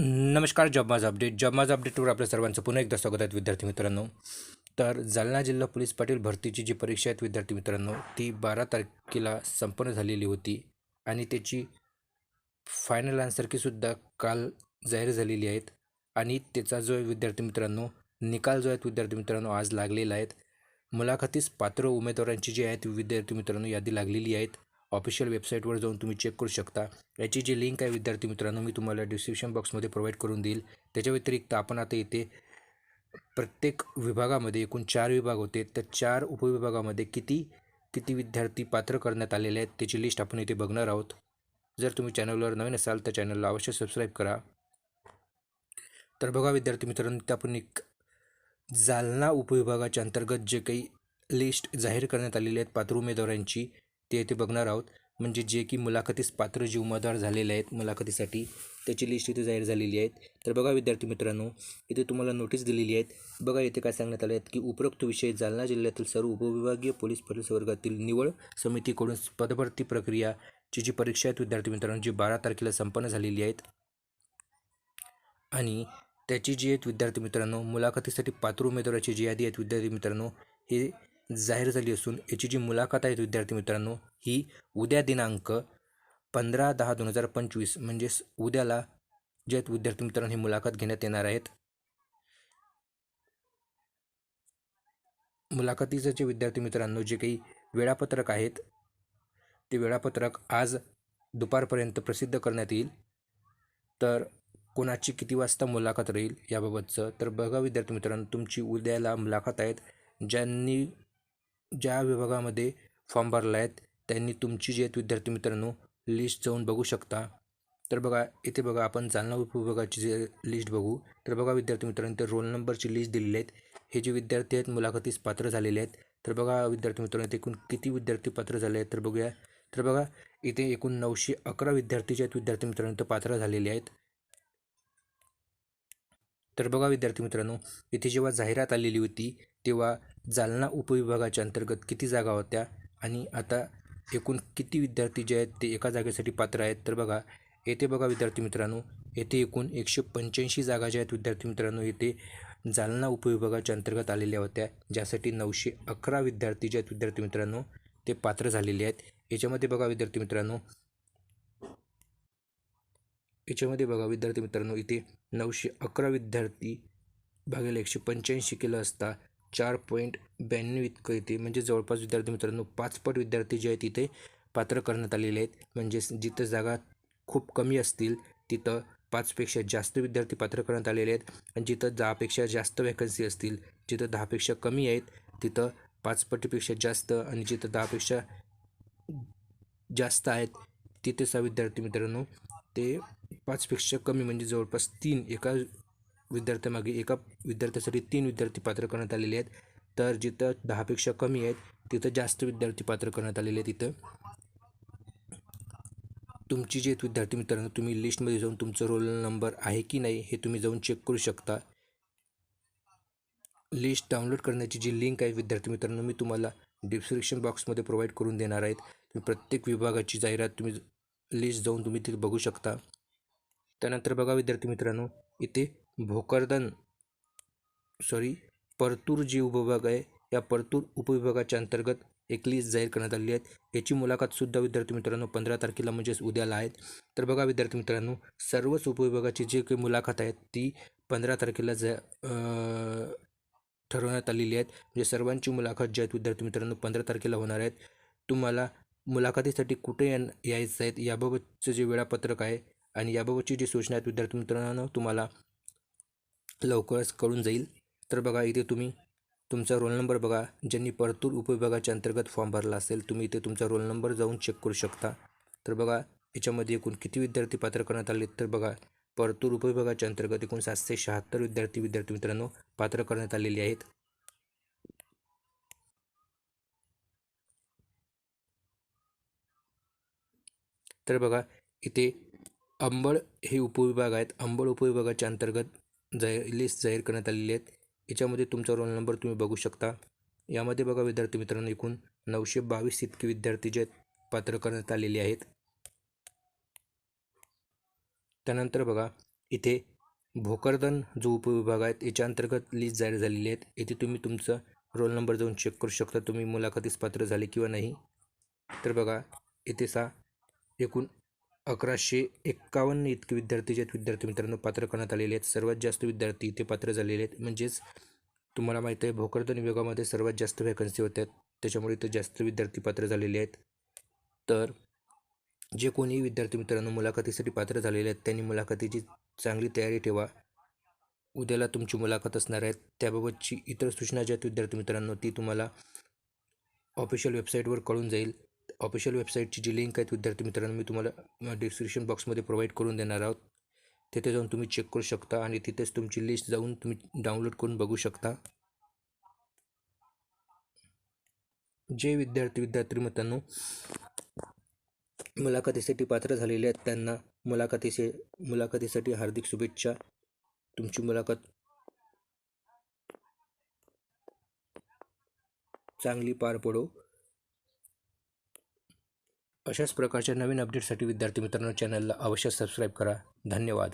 नमस्कार job update. Job अपडेटवर आपल्या सर्वांचं पुन्हा एकदा स्वागत आहे विद्यार्थी मित्रांनो. तर जालना जिल्हा पोलीस पाटील भरतीची जी परीक्षा आहेत विद्यार्थी मित्रांनो ती बारा तारखेला संपन्न झालेली होती आणि त्याची फायनल आन्सरकीसुद्धा काल जाहीर झालेली आहेत. आणि त्याचा जो आहे विद्यार्थी मित्रांनो निकाल जो आहेत विद्यार्थी मित्रांनो आज लागलेला आहेत मुलाखतीस पात्र उमेदवारांची जी आहेत विद्यार्थी मित्रांनो यादी लागलेली आहेत. ऑफिशियल वेबसाईटवर जाऊन तुम्ही चेक करू शकता. याची जी लिंक आहे विद्यार्थी मित्रांनो मी तुम्हाला डिस्क्रिप्शन बॉक्समध्ये प्रोव्हाइड करून देईल. त्याच्या व्यतिरिक्त आपण आता इथे प्रत्येक विभागामध्ये एकूण चार विभाग होते. तर चार उपविभागामध्ये किती किती विद्यार्थी पात्र करण्यात आलेले आहेत त्याची लिस्ट आपण इथे बघणार आहोत. जर तुम्ही चॅनलवर नवीन असाल तर चॅनलला अवश्य सबस्क्राईब करा. तर बघा विद्यार्थी मित्रांनो ते आपण एक जालना उपविभागाच्या अंतर्गत जे काही लिस्ट जाहीर करण्यात आलेली आहेत पात्र उमेदवारांची ते इथे बघणार आहोत. म्हणजे जे की मुलाखतीस पात्र जे उमेदवार झालेले आहेत मुलाखतीसाठी त्याची लिस्ट इथे जाहीर झालेली आहेत तर बघा विद्यार्थी मित्रांनो इथे तुम्हाला नोटीस दिलेली आहेत. बघा इथे काय सांगण्यात आले आहेत की उपरोक्त विषय जालना जिल्ह्यातील सर्व उपविभागीय पोलीस पोलीस वर्गातील निवड समितीकडून पदभरती प्रक्रियाची जी परीक्षा आहेत विद्यार्थी मित्रांनो जी बारा तारखेला संपन्न झालेली आहेत. आणि त्याची जी आहेत विद्यार्थी मित्रांनो मुलाखतीसाठी पात्र उमेदवाराची जी यादी आहेत विद्यार्थी मित्रांनो हे जाहीर झाली असून याची जी मुलाखत आहेत विद्यार्थी मित्रांनो ही उद्या दिनांक पंधरा दहा दोन हजार पंचवीस म्हणजेच उद्याला जे विद्यार्थी मित्रांनो ही मुलाखत घेण्यात येणार आहेत. मुलाखतीचं जे विद्यार्थी मित्रांनो जे काही वेळापत्रक आहेत ते वेळापत्रक आज दुपारपर्यंत प्रसिद्ध करण्यात येईल. तर कोणाची किती वाजता मुलाखत राहील याबाबतचं तर बघा विद्यार्थी मित्रांनो तुमची उद्याला मुलाखत आहेत ज्यांनी ज्या विभागामध्ये फॉर्म भरला आहेत त्यांनी तुमची जी आहेत विद्यार्थी मित्रांनो लिस्ट जाऊन बघू शकता. तर बघा इथे बघा आपण जालना उपविभागाची जे लिस्ट बघू. तर बघा विद्यार्थी मित्रांनो ते रोल नंबरची लिस्ट दिलेली आहेत. हे जे विद्यार्थी आहेत मुलाखतीस पात्र झालेले आहेत. तर बघा विद्यार्थी मित्रांनो इथे एकूण किती विद्यार्थी पात्र झाले आहेत तर बघूया. तर बघा इथे एकूण नऊशे अकरा विद्यार्थी जे आहेत विद्यार्थी मित्रांनो पात्र झालेले आहेत. तर बघा विद्यार्थी मित्रांनो इथे जेव्हा जाहिरात आलेली होती तेव्हा जालना उपविभागाच्या अंतर्गत किती जागा होत्या आणि आता एकूण किती विद्यार्थी जे आहेत ते एका जागेसाठी पात्र आहेत? तर बघा येथे बघा विद्यार्थी मित्रांनो येथे एकूण एकशे पंच्याऐंशी जागा ज्या आहेत विद्यार्थी मित्रांनो येथे जालना उपविभागाच्या अंतर्गत आलेल्या होत्या ज्यासाठी नऊशे अकरा विद्यार्थी जे आहेत विद्यार्थी मित्रांनो ते पात्र झालेले आहेत. याच्यामध्ये बघा विद्यार्थी मित्रांनो याच्यामध्ये बघा विद्यार्थी मित्रांनो इथे नऊशे अकरा विद्यार्थी भागायला एकशे पंच्याऐंशी केलं असता. चार पॉईंट ब्याण्णव इतकं येते म्हणजे जवळपास विद्यार्थी मित्रांनो पाचपट विद्यार्थी जे आहेत तिथे पात्र करण्यात आलेले आहेत. म्हणजे जिथं जागा खूप कमी असतील तिथं पाचपेक्षा जास्त विद्यार्थी पात्र करण्यात आलेले आहेत. आणि जिथं दहापेक्षा जास्त वॅकन्सी असतील जिथं दहापेक्षा कमी आहेत तिथं पाचपटीपेक्षा जास्त आणि जिथं दहापेक्षा जास्त आहेत तिथेचा विद्यार्थी मित्रांनो ते पाचपेक्षा कमी म्हणजे जवळपास तीन एका विद्यार्थ्यामागे एका विद्यार्थ्यासाठी तीन विद्यार्थी पात्र करण्यात आलेले आहेत. तर जिथं दहापेक्षा कमी आहेत तिथं जास्त विद्यार्थी पात्र करण्यात आलेले आहेत तिथं तुमची जे विद्यार्थी मित्रांनो तुम्ही लिस्टमध्ये जाऊन तुमचं रोल नंबर आहे की नाही हे तुम्ही जाऊन चेक करू शकता. लिस्ट डाउनलोड करण्याची जी लिंक आहे विद्यार्थी मित्रांनो मी तुम्हाला डिस्क्रिप्शन बॉक्समध्ये प्रोव्हाइड करून देणार आहेत तुम्ही प्रत्येक विभागाची जाहिरात तुम्ही लिस्ट जाऊन तुम्ही तिथे बघू शकता. त्यानंतर बघा विद्यार्थी मित्रांनो इथे भोकरदन सॉरी परतूर जी उपविभाग आहे या परतूर उपविभागाच्या अंतर्गत एक लिस्ट जाहीर करण्यात आलेली आहे. याची मुलाखतसुद्धा विद्यार्थी मित्रांनो पंधरा तारखेला म्हणजेच उद्याला आहेत तर बघा विद्यार्थी मित्रांनो सर्वच उपविभागाची जी काही मुलाखत आहेत ती पंधरा तारखेला जा ठरवण्यात आलेली आहेत. म्हणजे सर्वांची मुलाखत जी आहेत विद्यार्थी मित्रांनो पंधरा तारखेला होणार आहेत. तुम्हाला मुलाखतीसाठी कुठे या यायचं आहेत याबाबतचं जे वेळापत्रक आहे आणि याबाबतची जी सूचना आहेत विद्यार्थी मित्रांनो तुम्हाला लवकरच कळून जाईल. तर बघा इथे तुम्ही तुमचा रोल नंबर बघा. ज्यांनी परतूर उपविभागाच्या अंतर्गत फॉर्म भरला असेल तुम्ही इथे तुमचा रोल नंबर जाऊन चेक करू शकता. तर बघा याच्यामध्ये एकूण किती विद्यार्थी पात्र करण्यात आले तर बघा परतूर उपविभागाच्या अंतर्गत एकूण सातशे शहात्तर विद्यार्थी विद्यार्थी मित्रांनो पात्र करण्यात आलेले आहेत. तर बघा इथे अंबड हे उपविभाग आहेत. अंबड उपविभागाच्या अंतर्गत जाहीर लिस्ट जाहीर करण्यात आलेली आहेत. याच्यामध्ये तुमचा रोल नंबर तुम्ही बघू शकता. यामध्ये बघा विद्यार्थी मित्रांनो एकूण नऊशे बावीस इतके विद्यार्थी जे पात्र करण्यात आलेले आहेत. त्यानंतर बघा इथे भोकरदन जो उपविभाग आहेत याच्या अंतर्गत लिस्ट जाहीर झालेली आहेत. येथे तुम्ही तुमचा रोल नंबर जाऊन चेक करू शकता. तुम्ही मुलाखतीस पात्र झाले किंवा नाही. तर बघा इथे सा एकूण अकराशे एक्कावन्न इतके विद्यार्थी जे आहेत विद्यार्थी मित्रांनो पात्र करण्यात आलेले आहेत. सर्वात जास्त विद्यार्थी इथे पात्र झालेले आहेत. म्हणजेच तुम्हाला माहीत आहे भोकरदन विभागामध्ये सर्वात जास्त वॅकन्सी होत्या. त्याच्यामुळे इथं जास्त विद्यार्थी पात्र झालेले आहेत. तर जे कोणी विद्यार्थी मित्रांनो मुलाखतीसाठी पात्र झालेले आहेत त्यांनी मुलाखतीची चांगली तयारी ठेवा. उद्याला तुमची मुलाखत असणार आहे. त्याबाबतची इतर सूचना ज्या आहेत विद्यार्थी मित्रांनो ती तुम्हाला ऑफिशियल वेबसाईटवर कळून जाईल. ऑफिशियल वेबसाईटची जी लिंक आहेत विद्यार्थी मित्रांनो मी तुम्हाला डिस्क्रिप्शन बॉक्समध्ये प्रोव्हाइड करून देणार आहोत. तिथे जाऊन तुम्ही चेक करू शकता आणि तिथेच तुमची लिस्ट जाऊन तुम्ही डाउनलोड करून बघू शकता. जे विद्यार्थी विद्यार्थी मित्रांनो मुलाखतीसाठी पात्र झालेले आहेत त्यांना मुलाखतीचे मुलाखतीसाठी हार्दिक शुभेच्छा. तुमची मुलाखत चांगली पार पडो. अशाच प्रकारच्या नवीन अपडेटसाठी विद्यार्थी मित्रांनो चॅनलला अवश्य सबस्क्राईब करा. धन्यवाद.